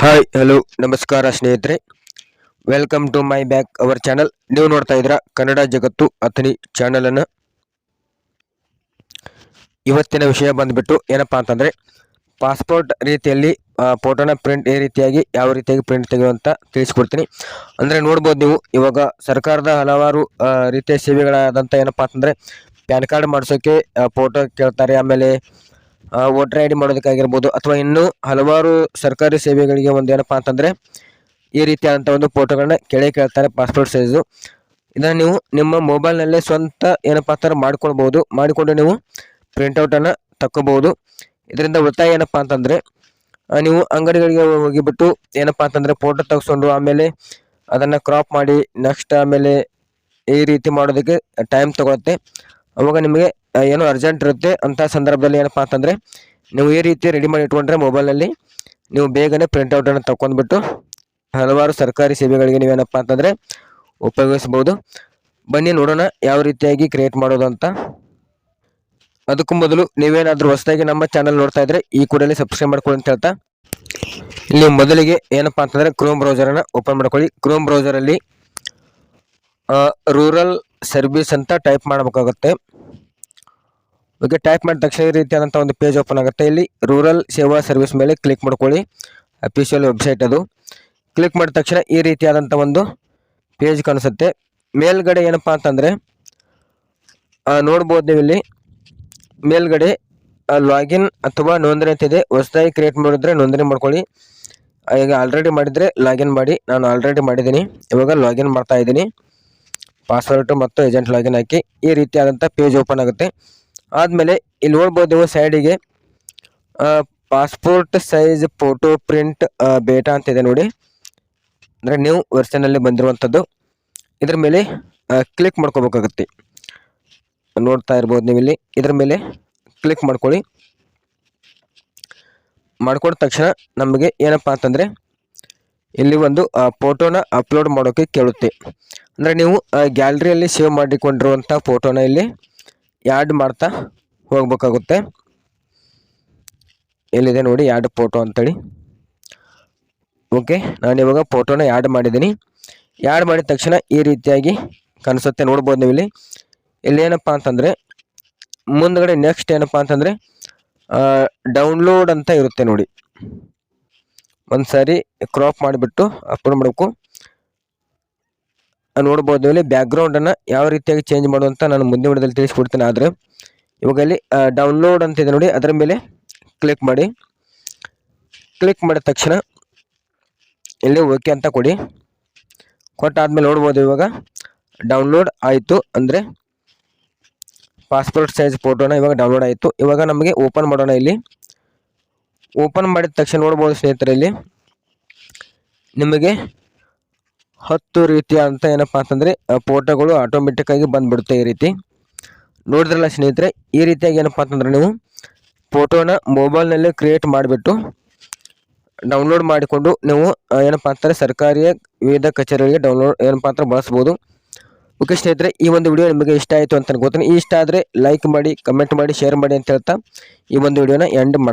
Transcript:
Hi hello ನಮಸ್ಕಾರ ಸ್ನೇಹಿತರೆ. Welcome to my back hour channel ನೀವು ನೋಡ್ತಾ ಇದ್ರ ಕನ್ನಡ ಜಗತ್ತು ಅಥಣಿ ಚಾನಲನ್ನು ಇವತ್ತಿನ ವಿಷಯ ಬಂದ್ಬಿಟ್ಟು ಏನಪ್ಪಾ ಅಂತಂದರೆ ಪಾಸ್ಪೋರ್ಟ್ ರೀತಿಯಲ್ಲಿ ಫೋಟೋನ ಪ್ರಿಂಟ್ ಈ ರೀತಿಯಾಗಿ ಯಾವ ರೀತಿಯಾಗಿ ಪ್ರಿಂಟ್ ತೆಗೆಯುವಂತ ತಿಳಿಸ್ಕೊಡ್ತೀನಿ. ಅಂದರೆ ನೋಡ್ಬೋದು ನೀವು, ಇವಾಗ ಸರ್ಕಾರದ ಹಲವಾರು ರೀತಿಯ ಸೇವೆಗಳಾದಂಥ ಏನಪ್ಪಾ ಅಂತಂದರೆ, ಪ್ಯಾನ್ ಕಾರ್ಡ್ ಮಾಡಿಸೋಕೆ ಫೋಟೋ ಕೇಳ್ತಾರೆ, ಆಮೇಲೆ ವೋಟರ್ ಐ ಡಿ ಮಾಡೋದಕ್ಕಾಗಿರ್ಬೋದು ಅಥವಾ ಇನ್ನೂ ಹಲವಾರು ಸರ್ಕಾರಿ ಸೇವೆಗಳಿಗೆ ಒಂದು ಏನಪ್ಪಾ ಅಂತಂದರೆ ಈ ರೀತಿಯಾದಂಥ ಒಂದು ಫೋಟೋಗಳನ್ನ ಕೆಳಗೆ ಕೇಳ್ತಾರೆ ಪಾಸ್ಪೋರ್ಟ್ ಸೈಜು ಇದನ್ನು ನೀವು ನಿಮ್ಮ ಮೊಬೈಲ್ನಲ್ಲೇ ಸ್ವಂತ ಏನಪ್ಪ ಅಂತಾರೆ ಮಾಡ್ಕೊಳ್ಬೋದು. ಮಾಡಿಕೊಂಡು ನೀವು ಪ್ರಿಂಟೌಟನ್ನು ತಕ್ಕೋಬೋದು ಇದರಿಂದ ಉಳಿತಾಯ ಏನಪ್ಪ ಅಂತಂದರೆ ನೀವು ಅಂಗಡಿಗಳಿಗೆ ಹೋಗಿಬಿಟ್ಟು ಏನಪ್ಪಾ ಅಂತಂದರೆ ಫೋಟೋ ತೆಗೆಸ್ಕೊಂಡು ಆಮೇಲೆ ಅದನ್ನು ಕ್ರಾಪ್ ಮಾಡಿ ನೆಕ್ಸ್ಟ್ ಆಮೇಲೆ ಈ ರೀತಿ ಮಾಡೋದಕ್ಕೆ ಟೈಮ್ ತಗೊಳುತ್ತೆ. ಅವಾಗ ನಿಮಗೆ ಏನೋ ಅರ್ಜೆಂಟ್ ಇರುತ್ತೆ ಅಂಥ ಸಂದರ್ಭದಲ್ಲಿ ಏನಪ್ಪ ಅಂತಂದರೆ, ನೀವು ಈ ರೀತಿ ರೆಡಿ ಮಾಡಿ ಇಟ್ಕೊಂಡ್ರೆ ಮೊಬೈಲಲ್ಲಿ ನೀವು ಬೇಗನೆ ಪ್ರಿಂಟೌಟನ್ನು ತಗೊಂಡ್ಬಿಟ್ಟು ಹಲವಾರು ಸರ್ಕಾರಿ ಸೇವೆಗಳಿಗೆ ನೀವೇನಪ್ಪ ಅಂತಂದರೆ ಉಪಯೋಗಿಸ್ಬೋದು ಬನ್ನಿ ನೋಡೋಣ ಯಾವ ರೀತಿಯಾಗಿ ಕ್ರಿಯೇಟ್ ಮಾಡೋದು ಅಂತ. ಅದಕ್ಕೂ ಮೊದಲು ನೀವೇನಾದರೂ ಹೊಸದಾಗಿ ನಮ್ಮ ಚಾನಲ್ ನೋಡ್ತಾ ಇದ್ರೆ ಈ ಕೂಡಲೇ ಸಬ್ಸ್ಕ್ರೈಬ್ ಮಾಡ್ಕೊಳ್ಳಿ ಅಂತ ಹೇಳ್ತಾ, ಇಲ್ಲಿ ಮೊದಲಿಗೆ ಏನಪ್ಪಾ ಅಂತಂದರೆ ಕ್ರೋಮ್ ಬ್ರೌಸರನ್ನು ಓಪನ್ ಮಾಡ್ಕೊಳ್ಳಿ. ಕ್ರೋಮ್ ಬ್ರೌಸರಲ್ಲಿ ರೂರಲ್ ಸರ್ವಿಸ್ ಅಂತ ಟೈಪ್ ಮಾಡಬೇಕಾಗುತ್ತೆ. ಓಕೆ ಟೈಪ್ ಮಾಡಿದ ತಕ್ಷಣ ಈ ರೀತಿಯಾದಂಥ ಒಂದು ಪೇಜ್ ಓಪನ್ ಆಗುತ್ತೆ. ಇಲ್ಲಿ ರೂರಲ್ ಸೇವಾ ಸರ್ವಿಸ್ ಮೇಲೆ ಕ್ಲಿಕ್ ಮಾಡ್ಕೊಳ್ಳಿ. ಅಫಿಷಿಯಲ್ ವೆಬ್ಸೈಟ್ ಅದು. ಕ್ಲಿಕ್ ಮಾಡಿದ ತಕ್ಷಣ ಈ ರೀತಿಯಾದಂಥ ಒಂದು ಪೇಜ್ ಕಾಣಿಸುತ್ತೆ. ಮೇಲ್ಗಡೆ ಏನಪ್ಪಾ ಅಂತಂದರೆ ನೋಡ್ಬೋದು ನೀವು ಇಲ್ಲಿ. ಮೇಲ್ಗಡೆ ಲಾಗಿನ್ ಅಥವಾ ನೋಂದಣಿ ಅಂತಿದೆ ಹೊಸದಾಗಿ ಕ್ರಿಯೇಟ್ ಮಾಡಿದ್ರೆ ನೋಂದಣಿ ಮಾಡ್ಕೊಳ್ಳಿ. ಈಗ ಆಲ್ರೆಡಿ ಮಾಡಿದರೆ ಲಾಗಿನ್ ಮಾಡಿ. ನಾನು ಆಲ್ರೆಡಿ ಮಾಡಿದ್ದೀನಿ. ಇವಾಗ ಲಾಗಿನ್ ಮಾಡ್ತಾ ಇದ್ದೀನಿ. ಪಾಸ್ವರ್ಡ್ ಮತ್ತು ಏಜೆಂಟ್ ಲಾಗಿನ್ ಹಾಕಿ ಈ ರೀತಿಯಾದಂಥ ಪೇಜ್ ಓಪನ್ ಆಗುತ್ತೆ. ಆದಮೇಲೆ ಇಲ್ಲಿ ನೋಡ್ಬೋದು ನೀವು ಸೈಡಿಗೆ ಪಾಸ್ಪೋರ್ಟ್ ಸೈಜ್ ಫೋಟೋ ಪ್ರಿಂಟ್ ಬೇಟಾ ಅಂತಿದೆ ನೋಡಿ. ಅಂದರೆ ನ್ಯೂ ವರ್ಷನಲ್ಲಿ ಬಂದಿರುವಂಥದ್ದು. ಇದ್ರ ಮೇಲೆ ಕ್ಲಿಕ್ ಮಾಡ್ಕೋಬೇಕಾಗತ್ತೆ. ನೋಡ್ತಾ ಇರ್ಬೋದು ನೀವು ಇಲ್ಲಿ ಇದ್ರ ಮೇಲೆ ಕ್ಲಿಕ್ ಮಾಡ್ಕೊಳ್ಳಿ. ಮಾಡ್ಕೊಂಡ ತಕ್ಷಣ ನಮಗೆ ಏನಪ್ಪ ಅಂತಂದರೆ, ಇಲ್ಲಿ ಒಂದು ಫೋಟೋನ ಅಪ್ಲೋಡ್ ಮಾಡೋಕ್ಕೆ ಕೇಳುತ್ತೆ. ಅಂದರೆ ನೀವು ಗ್ಯಾಲ್ರಿಯಲ್ಲಿ ಸೇವ್ ಮಾಡಿಕೊಂಡಿರುವಂಥ ಫೋಟೋನ ಇಲ್ಲಿ ಆ್ಯಡ್ ಮಾಡ್ತಾ ಹೋಗಬೇಕಾಗುತ್ತೆ. ಎಲ್ಲಿದೆ ನೋಡಿ ಯಾಡ್ ಫೋಟೋ ಅಂತೇಳಿ. ಓಕೆ ನಾನು ಇವಾಗ ಫೋಟೋನ ಆ್ಯಡ್ ಮಾಡಿದ್ದೀನಿ. ಆ್ಯಡ್ ಮಾಡಿದ ತಕ್ಷಣ ಈ ರೀತಿಯಾಗಿ ಕಾಣಿಸುತ್ತೆ, ನೋಡ್ಬೋದು ನೀವು ಇಲ್ಲಿ ಇಲ್ಲಿ ಏನಪ್ಪ ಅಂತಂದರೆ, ಮುಂದ್ಗಡೆ ನೆಕ್ಸ್ಟ್ ಏನಪ್ಪ ಅಂತಂದರೆ ಡೌನ್ಲೋಡ್ ಅಂತ ಇರುತ್ತೆ ನೋಡಿ. ಒಂದು ಸಾರಿ ಕ್ರಾಪ್ ಮಾಡಿಬಿಟ್ಟು ಅಪ್ಲೋಡ್ ಮಾಡಬೇಕು. ನೋಡ್ಬೋದು ಇಲ್ಲಿ ಬ್ಯಾಕ್ಗ್ರೌಂಡನ್ನು ಯಾವ ರೀತಿಯಾಗಿ ಚೇಂಜ್ ಮಾಡುವಂತ ನಾನು ಮುಂದಿನ ವಿಡಿಯೋದಲ್ಲಿ ತಿಳಿಸ್ಕೊಡ್ತೇನೆ. ಆದರೆ ಇವಾಗ ಇಲ್ಲಿ ಡೌನ್ಲೋಡ್ ಅಂತ ಇದೆ ನೋಡಿ, ಅದರ ಮೇಲೆ ಕ್ಲಿಕ್ ಮಾಡಿ. ಕ್ಲಿಕ್ ಮಾಡಿದ ತಕ್ಷಣ ಇಲ್ಲಿ ಓಕೆ ಅಂತ ಕೊಡಿ. ಕೊಟ್ಟಾದ್ಮೇಲೆ ನೋಡ್ಬೋದು ಇವಾಗ ಡೌನ್ಲೋಡ್ ಆಯಿತು ಅಂದರೆ ಪಾಸ್ಪೋರ್ಟ್ ಸೈಜ್ ಫೋಟೋನ ಇವಾಗ ಡೌನ್ಲೋಡ್ ಆಯಿತು. ಇವಾಗ ನಮಗೆ ಓಪನ್ ಮಾಡೋಣ ಇಲ್ಲಿ. ಓಪನ್ ಮಾಡಿದ ತಕ್ಷಣ ನೋಡ್ಬೋದು ಸ್ನೇಹಿತರೆ ಇಲ್ಲಿ ನಿಮಗೆ ಹತ್ತು ರೀತಿಯ ಅಂತ ಏನಪ್ಪ ಅಂತಂದರೆ ಫೋಟೋಗಳು ಆಟೋಮೆಟಿಕ್ಕಾಗಿ ಬಂದ್ಬಿಡುತ್ತೆ ಈ ರೀತಿ. ನೋಡಿದ್ರಲ್ಲ ಸ್ನೇಹಿತರೆ, ಈ ರೀತಿಯಾಗಿ ಏನಪ್ಪ ಅಂತಂದರೆ ನೀವು ಫೋಟೋನ ಮೊಬೈಲ್ನಲ್ಲೇ ಕ್ರಿಯೇಟ್ ಮಾಡಿಬಿಟ್ಟು ಡೌನ್ಲೋಡ್ ಮಾಡಿಕೊಂಡು ನೀವು ಏನಪ್ಪ ಅಂತಾರೆ ಸರ್ಕಾರಿಯ ವಿವಿಧ ಕಚೇರಿಗಳಿಗೆ ಡೌನ್ಲೋಡ್ ಏನಪ್ಪ ಅಂತ ಬಳಸ್ಬೋದು. ಓಕೆ ಸ್ನೇಹಿತರೆ, ಈ ಒಂದು ವಿಡಿಯೋ ನಿಮಗೆ ಇಷ್ಟ ಆಯಿತು ಅಂತ ಅನ್ಕೋತೀನಿ ಇಷ್ಟ ಆದರೆ ಲೈಕ್ ಮಾಡಿ ಕಮೆಂಟ್ ಮಾಡಿ ಶೇರ್ ಮಾಡಿ ಅಂತ ಹೇಳ್ತಾ ಈ ಒಂದು ವಿಡಿಯೋನ ಎಂಡ್ ಮಾಡಿ